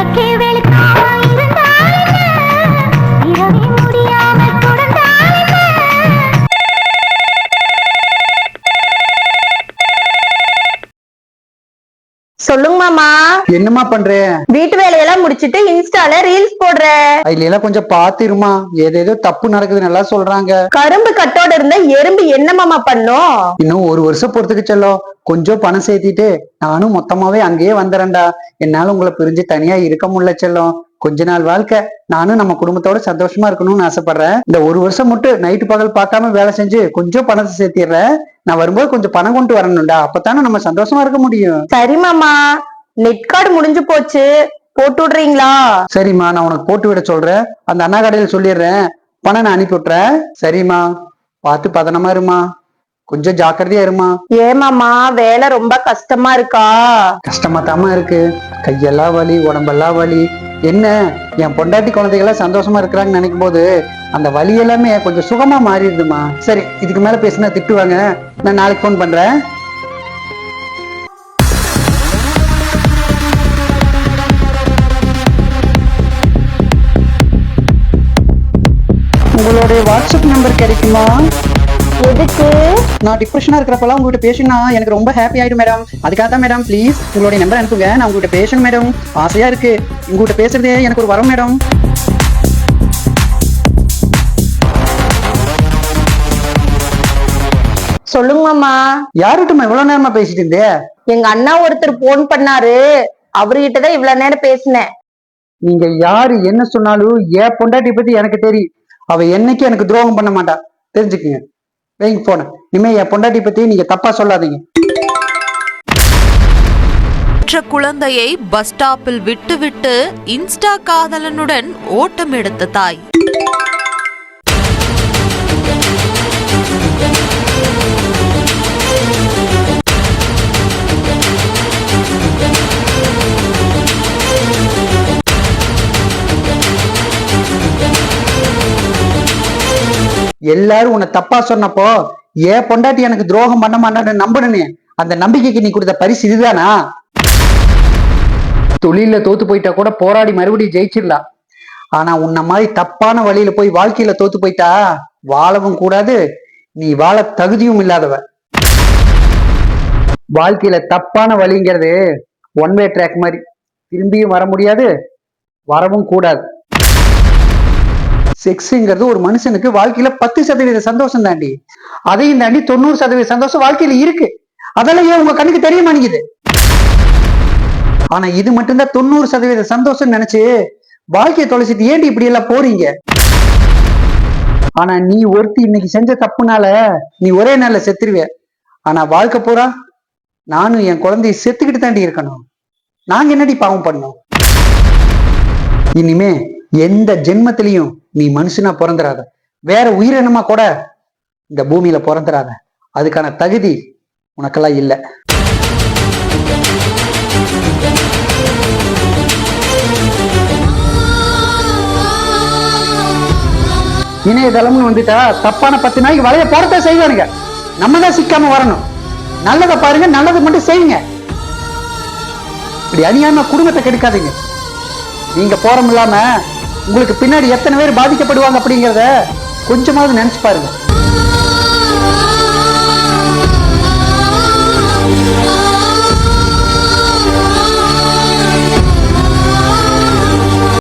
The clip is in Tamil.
looking சொல்லுங்க மாமா. என்னம்மா பண்றேன் வீட்டு வேலையெல்லாம் முடிச்சிட்டு இன்ஸ்டால ரீல்ஸ் போடுறேன் அதுல எல்லாம் கொஞ்சம் பாத்துருமா. ஏதேதோ தப்பு நடக்குதுன்னு எல்லாம் சொல்றாங்க. கரும்பு கட்டோட இருந்த எறும்பு என்ன மாமா பண்ணும்? இன்னும் ஒரு வருஷம் பொறுத்துக்கு செல்லும். கொஞ்சம் பணம் சேர்த்திட்டு நானும் மொத்தமாவே அங்கேயே வந்துறேன்டா. என்னால உங்களை பிரிஞ்சு தனியா இருக்க முடியல செல்லம். கொஞ்ச நாள் வாழ்க்கை. நானும் நம்ம குடும்பத்தோட சந்தோஷமா இருக்கணும்னு ஆசைப்படுறேன். இந்த ஒரு வருஷம் மட்டும் நைட்டு பகல் பார்க்காம வேலை செஞ்சு கொஞ்சம் பணத்தை சேர்த்திடுறேன். நான் வரும்போது கொஞ்சம் பணம் கொண்டு வரணும்டா. அப்பதானே நம்ம சந்தோஷமா இருக்க முடியும். சரி மாமா. நெட் கார்டு முடிஞ்சு போச்சு. போட்டு விடுறீங்களா? சரிம்மா நான் உனக்கு போட்டு விட சொல்றேன். அந்த அண்ணா கடையில் சொல்லிடுறேன். பணம் நான் அனுப்பி விட்டுறேன். சரிம்மா. பார்த்து பதனமா இருமா. கொஞ்சம் ஜாக்கிரதையா இருமா. ஏன் மாமா வேலை ரொம்ப கஷ்டமா இருக்கா? கஷ்டமா தாமா இருக்கு. கையெல்லாம் வலி உடம்பெல்லாம் வலி. என்ன? என் பொண்டாட்டி குழந்தைகள்லாம் சந்தோஷமா இருக்கிறாங்கன்னு நினைக்கும் போது அந்த வலி எல்லாமே கொஞ்சம் சுகமா மாறிடுதுமா சரி இதுக்கு மேல பேசினா திட்டுவாங்க. நான் நாளைக்கு ஃபோன் பண்றேன். உங்களுடைய வாட்ஸ்அப் நம்பர் கிடைக்குமா? எதுக்கு? நான் டிப்ரெஷனா இருக்கிறப்பெல்லாம் உங்ககிட்ட பேசினா எனக்கு ரொம்ப ஹாப்பி ஆயிடும் மேடம் அதுக்காக தான் மேடம் ப்ளீஸ் உங்களுடைய நம்பர் அனுப்புங்க. நான் உங்ககிட்ட பேசணும் மேடம் ஆசையா இருக்கு. உங்ககிட்ட பேசுறதே எனக்கு ஒரு வரம் மேடம் சொல்லுங்க மாமா. யார்கிட்டமா இவ்வளவு நேரமா பேசிட்டு இருந்தே? எங்க அண்ணா ஒருத்தர் போன் பண்ணாரு. அவர்கிட்ட தான் இவ்வளவு நேரம் பேசினேன். நீங்க யாரு என்ன சொன்னாலும் என் பொண்டாட்டி பத்தி எனக்கு தெரியும் அவ என்னைக்கு எனக்கு துரோகம் பண்ண மாட்டா. தெரிஞ்சுக்குங்க. வைங்க போன இனிமே என் பொண்டாட்டி பத்தி நீங்க தப்பா சொல்லாதீங்க. பெற்ற குழந்தையை பஸ் ஸ்டாப்பில் விட்டுவிட்டு இன்ஸ்டா காதலனுடன் ஓட்டம் எடுத்த தாய். எல்லாரும் உன்னை தப்பா சொன்னப்போ ஏன் பொண்டாட்டி எனக்கு துரோகம் பண்ண மாட்டான்னு நம்பணுன்னு அந்த நம்பிக்கைக்கு நீ கொடுத்த பரிசு இதுதானா? தொழில தோத்து போயிட்டா கூட போராடி மறுபடியும் ஜெயிச்சிடலாம். ஆனா உன்ன மாதிரி தப்பான வழியில போய் வாழ்க்கையில தோத்து போயிட்டா வாழவும் கூடாது. நீ வாழ தகுதியும் இல்லாதவ. வாழ்க்கையில தப்பான வழிங்கிறது ஒன் வே ட்ராக் மாதிரி. திரும்பியும் வர முடியாது வரவும் கூடாது. செக்ஸுங்கிறது ஒரு மனுஷனுக்கு வாழ்க்கையில பத்து சதவீத சந்தோஷம் தாண்டி. அதையும் தாண்டி தொண்ணூறு சதவீத சந்தோஷம் வாழ்க்கையில இருக்கு. அதெல்லாம் ஏன் உங்க கண்ணுக்கு தெரிய மாட்டேங்குது? ஆனா இது மட்டும்தான் தொண்ணூறு சதவீத சந்தோஷம் நினைச்சு வாழ்க்கையை தொலைச்சிட்டு ஏன்டி இப்படி எல்லாம் போறீங்க? ஆனா நீ ஒருத்தி இன்னைக்கு செஞ்ச தப்புனால நீ ஒரே நாள்ல செத்துருவே. ஆனா வாழ்க்கை பூரா நானும் என் குழந்தைய செத்துக்கிட்டு தாண்டி இருக்கணும். நாங்க என்னடி பாவம் பண்ணோம்? இனிமே எந்த ஜென்மத்திலையும் நீ மனுஷனா பிறந்துடாத வேற உயிரினமா கூட இந்த பூமியில பிறந்துடாத அதுக்கான தகுதி உனக்கெல்லாம் இல்லை. இணையதளம்னு வந்துட்டா தப்பான பத்து நாளைக்கு வளைய போறத செய்வானுங்க. நம்ம தான் சிக்காம வரணும். நல்லதை பாருங்க நல்லது மட்டும் செய்யுங்க. இப்படி அநியாயமா குடும்பத்தை கெடுக்காதீங்க. நீங்க போறம் இல்லாம உங்களுக்கு பின்னாடி எத்தனை பேர் பாதிக்கப்படுவாங்க அப்படிங்கறத கொஞ்சமாவது நினைச்சு பாருங்க.